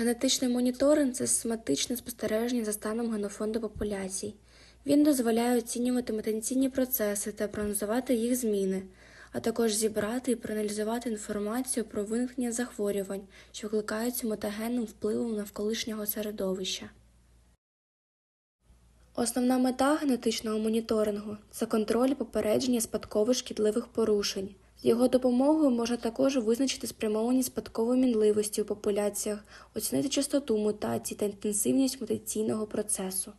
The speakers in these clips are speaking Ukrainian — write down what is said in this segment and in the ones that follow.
Генетичний моніторинг це систематичне спостереження за станом генофонду популяцій. Він дозволяє оцінювати потенційні процеси та прогнозувати їх зміни, а також зібрати і проаналізувати інформацію про виникнення захворювань, що викликаються мутагенним впливом навколишнього середовища. Основна мета генетичного моніторингу це контроль попередження спадкових шкідливих порушень. З його допомогою можна також визначити спрямованість спадкової мінливості у популяціях, оцінити частоту мутацій та інтенсивність мутаційного процесу.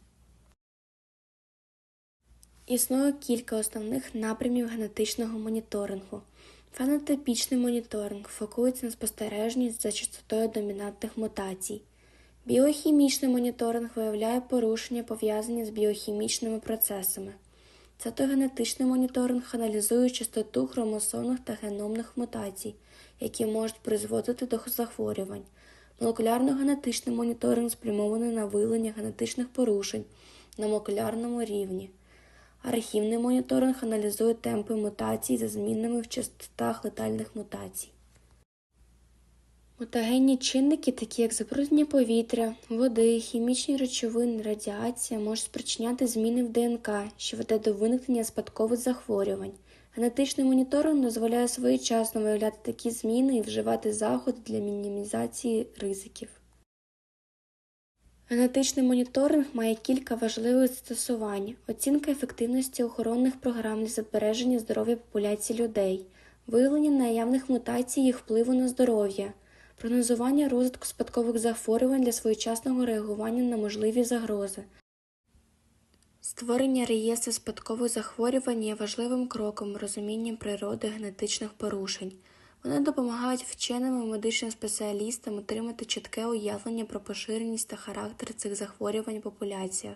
Існує кілька основних напрямів генетичного моніторингу. Фенотипічний моніторинг фокується на спостереженні за частотою домінантних мутацій. Біохімічний моніторинг виявляє порушення, пов'язані з біохімічними процесами. Цитогенетичний моніторинг аналізує частоту хромосомних та геномних мутацій, які можуть призводити до захворювань. Молекулярно-генетичний моніторинг спрямований на виявлення генетичних порушень на молекулярному рівні. Архівний моніторинг аналізує темпи мутацій за змінами в частотах летальних мутацій. Мутагенні чинники, такі як забруднення повітря, води, хімічні речовини, радіація, можуть спричиняти зміни в ДНК, що веде до виникнення спадкових захворювань. Генетичний моніторинг дозволяє своєчасно виявляти такі зміни і вживати заходи для мінімізації ризиків. Генетичний моніторинг має кілька важливих застосувань: оцінка ефективності охоронних програм для збереження здоров'я популяції людей, виявлення наявних мутацій, їх впливу на здоров'я, прогнозування розвитку спадкових захворювань для своєчасного реагування на можливі загрози. Створення реєстру спадкових захворювань є важливим кроком в розумінні природи генетичних порушень. Вони допомагають вченим і медичним спеціалістам отримати чітке уявлення про поширеність та характер цих захворювань в популяціях.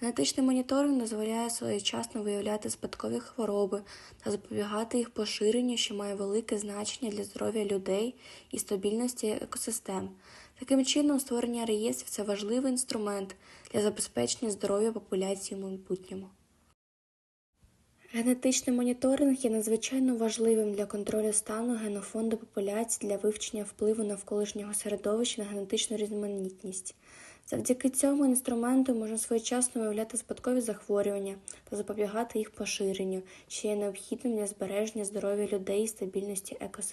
Генетичний моніторинг дозволяє своєчасно виявляти спадкові хвороби та запобігати їх поширенню, що має велике значення для здоров'я людей і стабільності екосистем. Таким чином, створення реєстрів це важливий інструмент для забезпечення здоров'я популяції в майбутньому. Генетичний моніторинг є надзвичайно важливим для контролю стану генофонду популяцій для вивчення впливу навколишнього середовища на генетичну різноманітність. Завдяки цьому інструменту можна своєчасно виявляти спадкові захворювання та запобігати їх поширенню, що є необхідним для збереження здоров'я людей і стабільності екосистем.